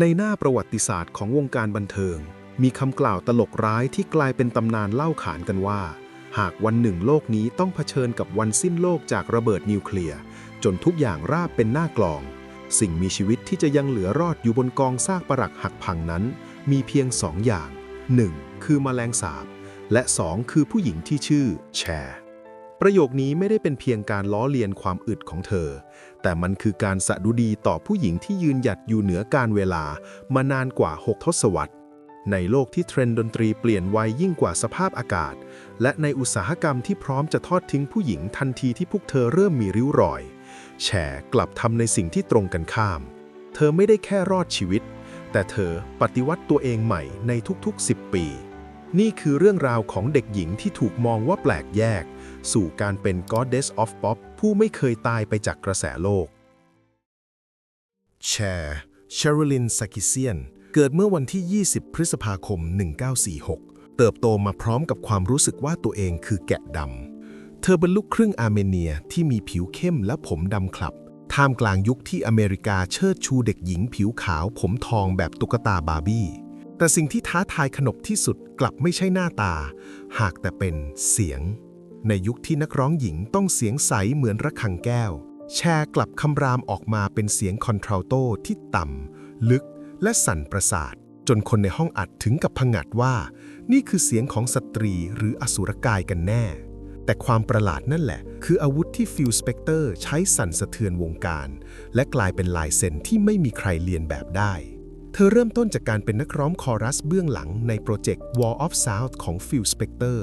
ในหน้าประวัติศาสตร์ของวงการบันเทิง มีคำกล่าวตลกร้ายที่กลายเป็นตำนานเล่าขานกันว่า หากวันหนึ่งโลกนี้ต้องเผชิญกับวันสิ้นโลกจากระเบิดนิวเคลียร์จนทุกอย่างราบเป็นหน้ากลอง สิ่งมีชีวิตที่จะยังเหลือรอดอยู่บนกองซากปรักหักพังนั้น มีเพียงสองอย่าง 1. คือแมลงสาบ และ 2 คือผู้หญิงที่ชื่อแชร์ประโยคนี้ไม่ได้เป็นเพียงการล้อเลียนความอึดของเธอ แต่มันคือการสะดุดีต่อผู้หญิงที่ยืนหยัดอยู่เหนือการเวลามานานกว่า 6 ทศวรรษ ในโลกที่เทรนด์ดนตรีเปลี่ยนไวยิ่งกว่าสภาพอากาศ และในอุตสาหกรรมที่พร้อมจะทอดทิ้งผู้หญิงทันทีที่พวกเธอเริ่มมีริ้วรอย แฉกลับทำในสิ่งที่ตรงกันข้าม เธอไม่ได้แค่รอดชีวิต แต่เธอปฏิวัติตัวเองใหม่ในทุกๆ 10 ปีนี่คือเรื่องราวของเด็กหญิงที่ถูกมองว่าแปลกแยก สู่การเป็น Goddess of Pop ผู้ไม่เคยตายไปจากกระแสโลก แชร์ชาริลินซากิเซียน เกิดเมื่อวันที่ 20 พฤษภาคม 1946 เติบโตมาพร้อมกับความรู้สึกว่าตัวเองคือแกะดำ เธอเป็นลูกครึ่งอาร์เมเนียที่มีผิวเข้มและผมดำคลับ ท่ามกลางยุคที่อเมริกาเชิดชูเด็กหญิงผิวขาวผมทองแบบตุ๊กตาบาร์บี้ แต่สิ่งที่ท้าทายขนบที่สุดกลับไม่ใช่หน้าตา หากแต่เป็นเสียง ในยุคที่นักร้องหญิงต้องเสียงใสเหมือนระฆังแก้ว แชร์กลับคำรามออกมาเป็นเสียงคอนทราลโตที่ต่ำ ลึก และสั่นประสาท จนคนในห้องอัดถึงกับผงัดว่า นี่คือเสียงของสตรีหรืออสุรกายกันแน่ แต่ความประหลาดนั่นแหละ คืออาวุธที่ฟิลสเปกเตอร์ใช้สั่นสะเทือนวงการ และกลายเป็นลายเซ็นที่ไม่มีใครเรียนแบบได้เธอเริ่มต้นจากการเป็นนักร้องคอรัสเบื้องหลังในโปรเจกต์ Wall of Sound ของ Phil Spector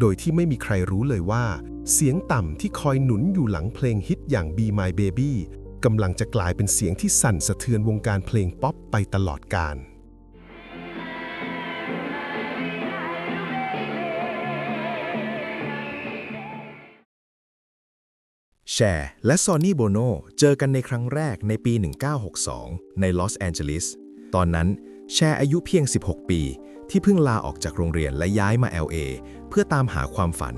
โดยที่ไม่มีใครรู้เลยว่า เสียงต่ำที่คอยหนุนอยู่หลังเพลงฮิตอย่าง Be My Baby กำลังจะกลายเป็นเสียงที่สั่นสะเทือนวงการเพลงป๊อปไปตลอดกาลแชร์และซอนนี่โบโนเจอกันในครั้งแรกในปี 1962 ในลอสแอนเจลิส ตอนนั้นแชร์อายุเพียง 16 ปี ที่เพิ่งลาออกจากโรงเรียนและย้ายมา LA เพื่อตามหาความฝัน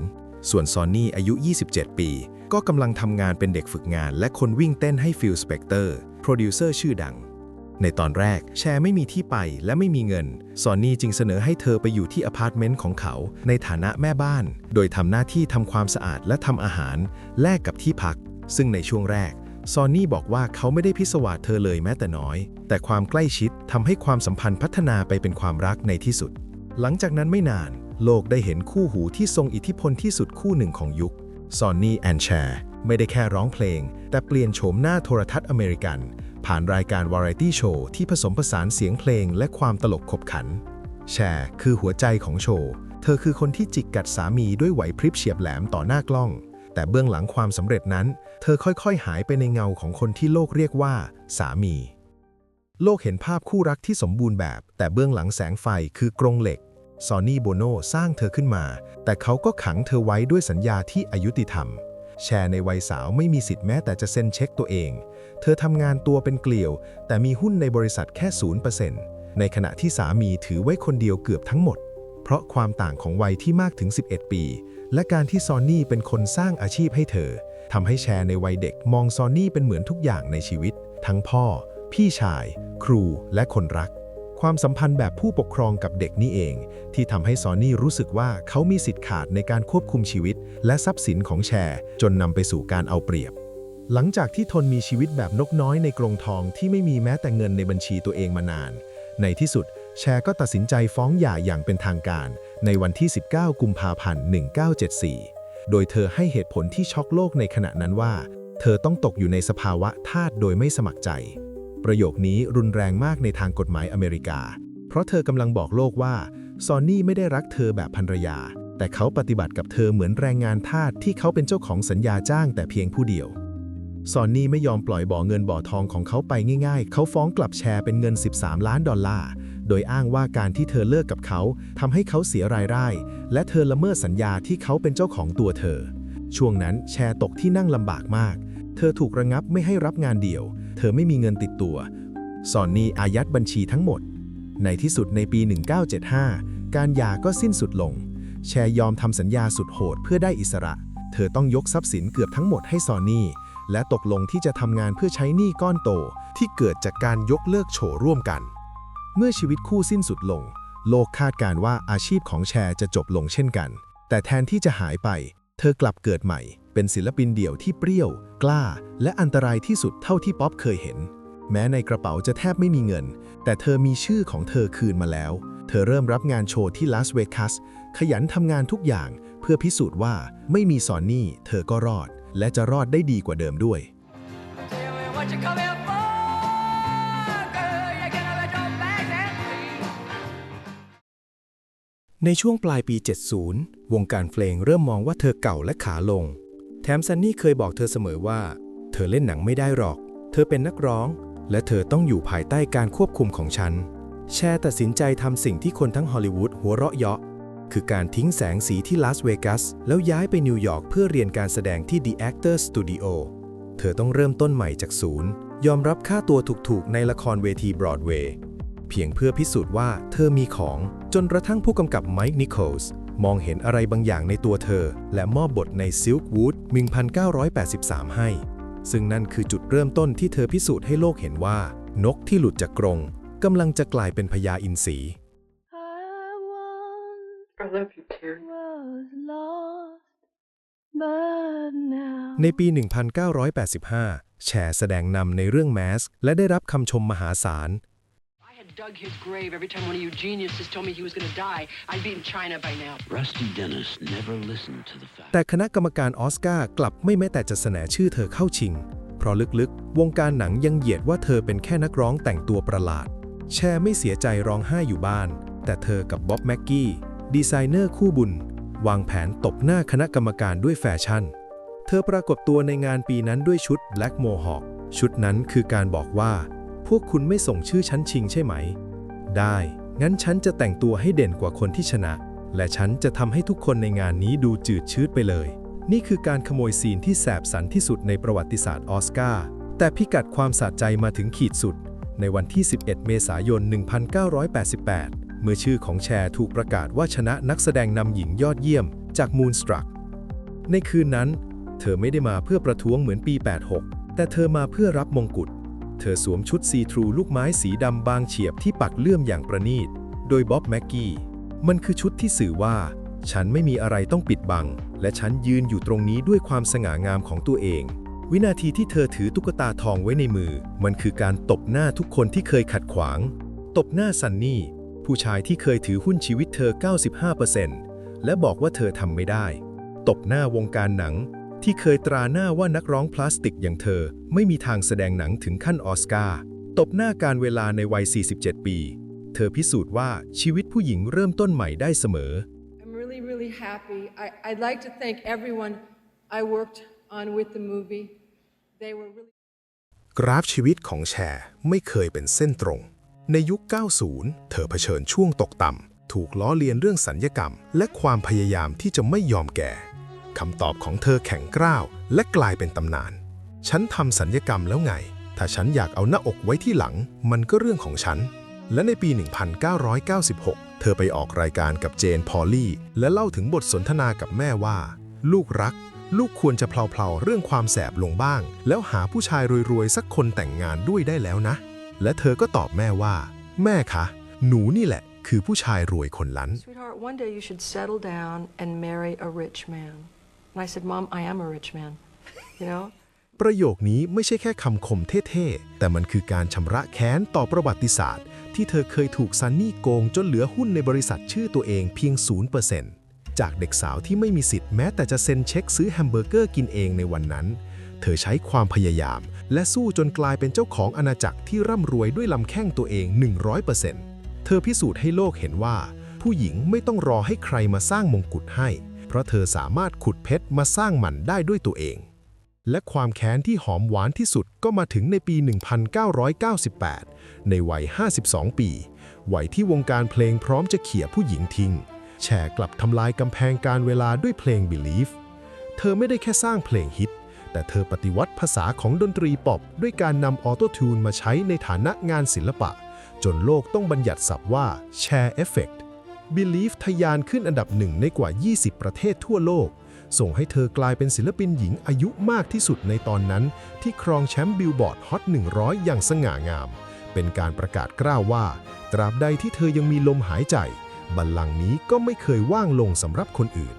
ส่วนซอนนี่อายุ 27 ปี ก็กำลังทำงานเป็นเด็กฝึกงาน และคนวิ่งเต้นให้ฟิลสเปกเตอร์โปรดิวเซอร์ชื่อดัง ในตอนแรกแชร์ไม่มีที่ไปและไม่มีเงิน ซอนนี่จึงเสนอให้เธอไปอยู่ที่อพาร์ตเมนต์ของเขา ในฐานะแม่บ้าน โดยทำหน้าที่ทำความสะอาดและทำอาหาร แลกกับที่พัก ซึ่งในช่วงแรก ซอนนี่บอกว่าเขาไม่ได้พิศวาสเธอเลยแม้แต่น้อย แต่ความใกล้ชิดทำให้ความสัมพันธ์พัฒนาไปเป็นความรักในที่สุด หลังจากนั้นไม่นาน โลกได้เห็นคู่หูที่ทรงอิทธิพลที่สุดคู่หนึ่งของยุค ซอนนี่แอนแชร์ไม่ได้แค่ร้องเพลง แต่เปลี่ยนโฉมหน้าโทรทัศน์อเมริกัน ผ่านรายการวาไรตี้โชว์ที่ผสมผสานเสียงเพลงและความตลกขบขัน แชร์คือหัวใจของโชว์ เธอคือคนที่จิกกัดสามีด้วยไหวพริบเฉียบแหลมต่อหน้ากล้อง แต่เบื้องหลังความสำเร็จนั้น เธอค่อยๆ หายไปในเงาของคนที่โลกเรียกว่า สามี โลกเห็นภาพคู่รักที่สมบูรณ์แบบ แต่เบื้องหลังแสงไฟคือกรงเหล็กซอนนี่โบโนสร้างเธอขึ้นมา แต่เขาก็ขังเธอไว้ด้วยสัญญาที่อายุติธรรม แชร์ในวัยสาวไม่มีสิทธิ์แม้แต่จะเซ็นเช็คตัวเอง เธอทำงานตัวเป็นเกลียว แต่มีหุ้นในบริษัทแค่0%ในขณะที่สามีถือไว้คนเดียวเกือบทั้งหมด เพราะความต่างของวัยที่มากถึง 11 ปี และการที่ซอนนี่เป็นคนสร้างอาชีพให้เธอทำให้แชร์ในวัยเด็กมองซอนนี่เป็นเหมือนทุกอย่างในชีวิต ทั้งพ่อ พี่ชาย ครูและคนรัก ความสัมพันธ์แบบผู้ปกครองกับเด็กนี่เอง ที่ทำให้ซอนนี่รู้สึกว่าเขามีสิทธิ์ขาดในการควบคุมชีวิต และทรัพย์สินของแชร์ จนนำไปสู่การเอาเปรียบ หลังจากที่ทนมีชีวิตแบบนกน้อยในกรงทองที่ไม่มีแม้แต่เงินในบัญชีตัวเองมานาน ในที่สุด แชร์ก็ตัดสินใจฟ้องหย่าอย่างเป็นทางการ ในวันที่ 19 กุมภาพันธ์ 1974 โดยเธอให้เหตุผลที่ช็อกโลกในขณะนั้นว่า เธอต้องตกอยู่ในสภาวะทาสโดยไม่สมัครใจ ประโยคนี้รุนแรงมากในทางกฎหมายอเมริกา เพราะเธอกำลังบอกโลกว่าซอนนี่ไม่ได้รักเธอแบบภรรยา แต่เขาปฏิบัติกับเธอเหมือนแรงงานทาสที่เขาเป็นเจ้าของสัญญาจ้างแต่เพียงผู้เดียว ซอนนี่ไม่ยอมปล่อยบ่อเงินบ่อทองของเขาไปง่ายๆ เขาฟ้องกลับแชร์เป็นเงิน 13 ล้านดอลลาร์ โดยอ้างว่าการที่เธอเลิกกับเขาทำให้เขาเสียรายได้ และเธอละเมิดสัญญาที่เขาเป็นเจ้าของตัวเธอ ช่วงนั้นแชร์ตกที่นั่งลำบากมาก เธอถูกระงับไม่ให้รับงานเดี่ยว เธอไม่มีเงินติดตัว ซอนนี่อายัดบัญชีทั้งหมด ในที่สุดในปี 1975 การหย่าก็สิ้นสุดลง แชร์ยอมทำสัญญาสุดโหดเพื่อได้อิสระ เธอต้องยกทรัพย์สินเกือบทั้งหมดให้ซอนนี่ และตกลงที่จะทำงานเพื่อใช้หนี้ก้อนโตที่เกิดจากการยกเลิกโชว์ร่วมกัน เมื่อชีวิตคู่สิ้นสุดลง โลกคาดการณ์ว่าอาชีพของแชร์จะจบลงเช่นกัน แต่แทนที่จะหายไป เธอกลับเกิดใหม่ เป็นศิลปินเดี่ยวที่เปรี้ยว กล้า และอันตรายที่สุดเท่าที่ป๊อปเคยเห็น แม้ในกระเป๋าจะแทบไม่มีเงิน แต่เธอมีชื่อของเธอคืนมาแล้ว เธอเริ่มรับงานโชว์ที่ลาสเวกัสขยันทำงานทุกอย่างเพื่อพิสูจน์ว่าไม่มีซอนนี่เธอก็รอด และจะรอดได้ดีกว่าเดิมด้วย ในช่วงปลายปี 70 วงการเพลงเริ่มมองว่าเธอเก่าและขาลง แถมซันนี่เคยบอกเธอเสมอว่า เธอเล่นหนังไม่ได้หรอก เธอเป็นนักร้อง และเธอต้องอยู่ภายใต้การควบคุมของฉัน แชร์ตัดสินใจทำสิ่งที่คนทั้งฮอลลีวูดหัวเราะเยาะ คือการทิ้งแสงสีที่ลาสเวกัสแล้วย้ายไปนิวยอร์กเพื่อเรียนการแสดงที่ The Actors Studio เธอต้องเริ่มต้นใหม่จากศูนย์ ยอมรับค่าตัวถูกๆ ในละครเวทีบรอดเวย์เพียงเพื่อพิสูจน์ว่าเธอมีของ จนกระทั่งผู้กำกับไมค์นิโคลส์มองเห็นอะไรบางอย่างในตัวเธอ และมอบบทใน Silkwood 1983 ให้ ซึ่งนั่นคือจุดเริ่มต้นที่เธอพิสูจน์ให้โลกเห็นว่า นกที่หลุดจากกรงกำลังจะกลายเป็นพญาอินทรี I love you too. was lost, but now ในปี 1985 แชร์แสดงนำในเรื่อง Mask และได้รับคำชมมหาศาล I had dug his grave every time one of you geniuses told me he was going to die. I'd be in China by now. Rusty Dennis never listened to the facts. แต่คณะกรรมการออสการ์กลับไม่แม้แต่จะเสนอชื่อเธอเข้าชิง เพราะลึกๆ วงการหนังยังเหยียดว่าเธอเป็นแค่นักร้องแต่งตัวประหลาด แชร์ไม่เสียใจร้องไห้อยู่บ้าน แต่เธอกับบ๊อบแม็กกี้ ดีไซเนอร์คู่บุญ วางแผนตบหน้าคณะกรรมการด้วยแฟชั่น เธอปรากฏตัวในงานปีนั้นด้วยชุด Black Mohawk ชุดนั้นคือการบอกว่า พวกคุณไม่ส่งชื่อฉันชิงใช่ไหม ได้ งั้นฉันจะแต่งตัวให้เด่นกว่าคนที่ชนะ และฉันจะทำให้ทุกคนในงานนี้ดูจืดชืดไปเลย นี่คือการขโมยซีนที่แสบสันที่สุดในประวัติศาสตร์ออสการ์แต่พิกัดความสะใจมาถึงขีดสุด ในวันที่ 11 เมษายน 1988 เมื่อชื่อของแชร์ถูกประกาศว่าชนะนักแสดงนำหญิงยอดเยี่ยมจาก Moonstruck ในคืนนั้น เธอไม่ได้มาเพื่อประท้วงเหมือนปี 86 แต่เธอมาเพื่อรับมงกุฎ เธอสวมชุดซีทรูลูกไม้สีดำบางเฉียบที่ปักเลื่อมอย่างประณีต โดยบ๊อบแม็กกี้ มันคือชุดที่สื่อว่า ฉันไม่มีอะไรต้องปิดบัง และฉันยืนอยู่ตรงนี้ด้วยความสง่างามของตัวเอง วินาทีที่เธอถือตุ๊กตาทองไว้ในมือ มันคือการตบหน้าทุกคนที่เคยขัดขวาง ตบหน้าซันนี่ ผู้ชายที่เคยถือหุ้นชีวิตเธอ 95%และบอกว่าเธอทำไม่ได้ ตบหน้าวงการหนัง ที่เคยตราหน้าว่านักร้องพลาสติกอย่างเธอ ไม่มีทางแสดงหนังถึงขั้นออสการ์ ตบหน้าการเวลาในวัย 47 ปี เธอพิสูจน์ว่าชีวิตผู้หญิงเริ่มต้นใหม่ได้เสมอ I'm really, really happy. I, I'd like to thank everyone I worked on with the movie. They were really. กราฟชีวิตของแชร์ไม่เคยเป็นเส้นตรง ในยุค 90 เธอเผชิญช่วงตกต่ำ ถูกล้อเลียนเรื่องสัญญกรรม และความพยายามที่จะไม่ยอมแก่ คำตอบของเธอแข็งกร้าว และกลายเป็นตำนาน ฉันทำสัญญกรรมแล้วไง ถ้าฉันอยากเอาหน้าอกไว้ที่หลัง มันก็เรื่องของฉัน และในปี 1996 เธอไปออกรายการกับเจนพอลลี่ และเล่าถึงบทสนทนากับแม่ว่า ลูกรัก ลูกควรจะเพลาๆเรื่องความแสบลงบ้าง แล้วหาผู้ชายรวยๆสักคนแต่งงานด้วยได้แล้วนะ และเธอก็ตอบแม่ว่า แม่คะ หนูนี่แหละ คือผู้ชายรวยคนนั้น Sweetheart, one day you should settle down and marry a rich man. And I said, Mom, I am a rich man. You know? ประโยคนี้ไม่ใช่แค่คำคมเท่ๆ แต่มันคือการชำระแค้นต่อประวัติศาสตร์ ที่เธอเคยถูกซันนี่โกงจนเหลือหุ้นในบริษัทชื่อตัวเองเพียง 0%จากเด็กสาวที่ไม่มีสิทธิ์แม้แต่จะเซ็นเช็คซื้อแฮมเบอร์เกอร์กินเองในวันนั้น เธอใช้ความพยายาม และสู้จนกลายเป็นเจ้าของอาณาจักรที่ร่ำรวยด้วยลำแข้งตัวเอง 100%เธอพิสูจน์ให้โลกเห็นว่า ผู้หญิงไม่ต้องรอให้ใครมาสร้างมงกุฎให้ เพราะเธอสามารถขุดเพชรมาสร้างมันได้ด้วยตัวเอง และความแค้นที่หอมหวานที่สุดก็มาถึงในปี 1998 ในวัย 52 ปี วัยที่วงการเพลงพร้อมจะเขี่ยผู้หญิงทิ้ง แชร์กลับทำลายกำแพงการเวลาด้วยเพลง Believe เธอไม่ได้แค่สร้างเพลงฮิต แต่เธอปฏิวัติภาษาของดนตรีป๊อปด้วยการนำออโตทูนมาใช้ในฐานะงานศิลปะ จนโลกต้องบัญญัติศัพท์ว่า Share Effect Believe ทะยานขึ้นอันดับหนึ่งในกว่า 20 ประเทศทั่วโลก ส่งให้เธอกลายเป็นศิลปินหญิงอายุมากที่สุดในตอนนั้น ที่ครองแชมป์บิลบอร์ดฮอต 100 อย่างสง่างาม เป็นการประกาศกล้าวว่า ตราบใดที่เธอยังมีลมหายใจ บัลลังก์นี้ก็ไม่เคยว่างลงสำหรับคนอื่น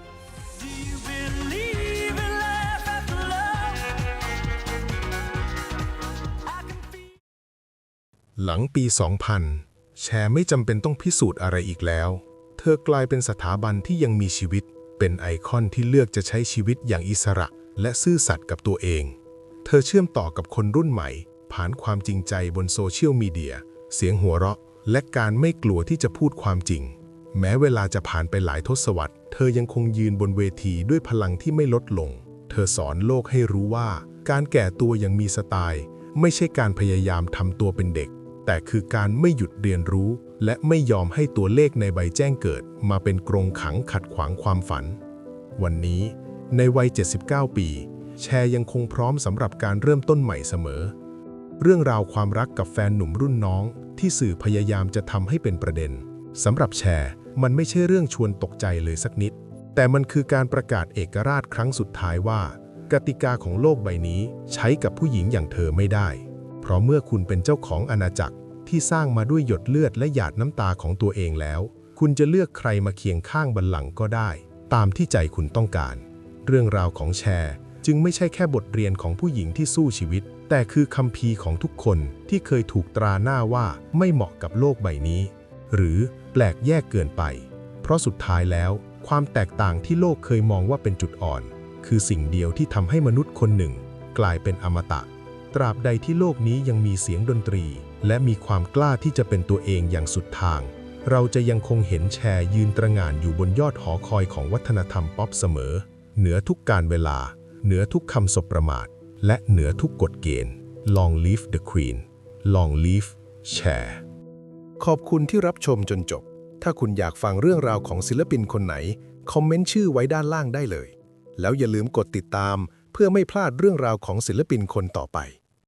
หลังปี 2000 แชร์ไม่จำเป็นต้องพิสูจน์อะไรอีกแล้ว เธอกลายเป็นสถาบันที่ยังมีชีวิต เป็นไอคอนที่เลือกจะใช้ชีวิตอย่างอิสระ และซื่อสัตย์กับตัวเอง เธอเชื่อมต่อกับคนรุ่นใหม่ ผ่านความจริงใจบนโซเชียลมีเดีย เสียงหัวเราะ และการไม่กลัวที่จะพูดความจริง แม้เวลาจะผ่านไปหลายทศวรรษ เธอยังคงยืนบนเวทีด้วยพลังที่ไม่ลดลง เธอสอนโลกให้รู้ว่า การแก่ตัวยังมีสไตล์ ไม่ใช่การพยายามทำตัวเป็นเด็ก แต่คือการไม่หยุดเรียนรู้ และไม่ยอมให้ตัวเลขในใบแจ้งเกิด มาเป็นกรงขังขัดขวางความฝัน วันนี้ในวัย 79 ปี แชร์ยังคงพร้อมสำหรับการเริ่มต้นใหม่เสมอ เรื่องราวความรักกับแฟนหนุ่มรุ่นน้อง ที่สื่อพยายามจะทำให้เป็นประเด็นสำหรับแชร์ มันไม่ใช่เรื่องชวนตกใจเลยสักนิด แต่มันคือการประกาศเอกราชครั้งสุดท้ายว่า กติกาของโลกใบนี้ใช้กับผู้หญิงอย่างเธอไม่ได้ เพราะเมื่อคุณเป็นเจ้าของอาณาจักรที่สร้างมาด้วยหยดเลือดและหยาดน้ำตาของตัวเองแล้ว คุณจะเลือกใครมาเคียงข้างบัลลังก์ก็ได้ ตามที่ใจคุณต้องการ เรื่องราวของแชร์ จึงไม่ใช่แค่บทเรียนของผู้หญิงที่สู้ชีวิต แต่คือคัมภีของทุกคนที่เคยถูกตราหน้าว่าไม่เหมาะกับโลกใบนี้ หรือแปลกแยกเกินไป เพราะสุดท้ายแล้ว ความแตกต่างที่โลกเคยมองว่าเป็นจุดอ่อน คือสิ่งเดียวที่ทำให้มนุษย์คนหนึ่ง กลายเป็นอมตะ ตราบใดที่โลกนี้ยังมีเสียงดนตรี และมีความกล้าที่จะเป็นตัวเองอย่างสุดทาง เราจะยังคงเห็นแชร์ยืนตระหง่านอยู่บนยอดหอคอยของวัฒนธรรมป๊อปเสมอ เหนือทุกการเวลา เหนือทุกคำสบประมาท และเหนือทุกกฎเกณฑ์ Long live the Queen Long live Cher ขอบคุณที่รับชมจนจบ ถ้าคุณอยากฟังเรื่องราวของศิลปินคนไหน คอมเมนต์ชื่อไว้ด้านล่างได้เลย แล้วอย่าลืมกดติดตามเพื่อไม่พลาดเรื่องราวของศิลปินคนต่อไป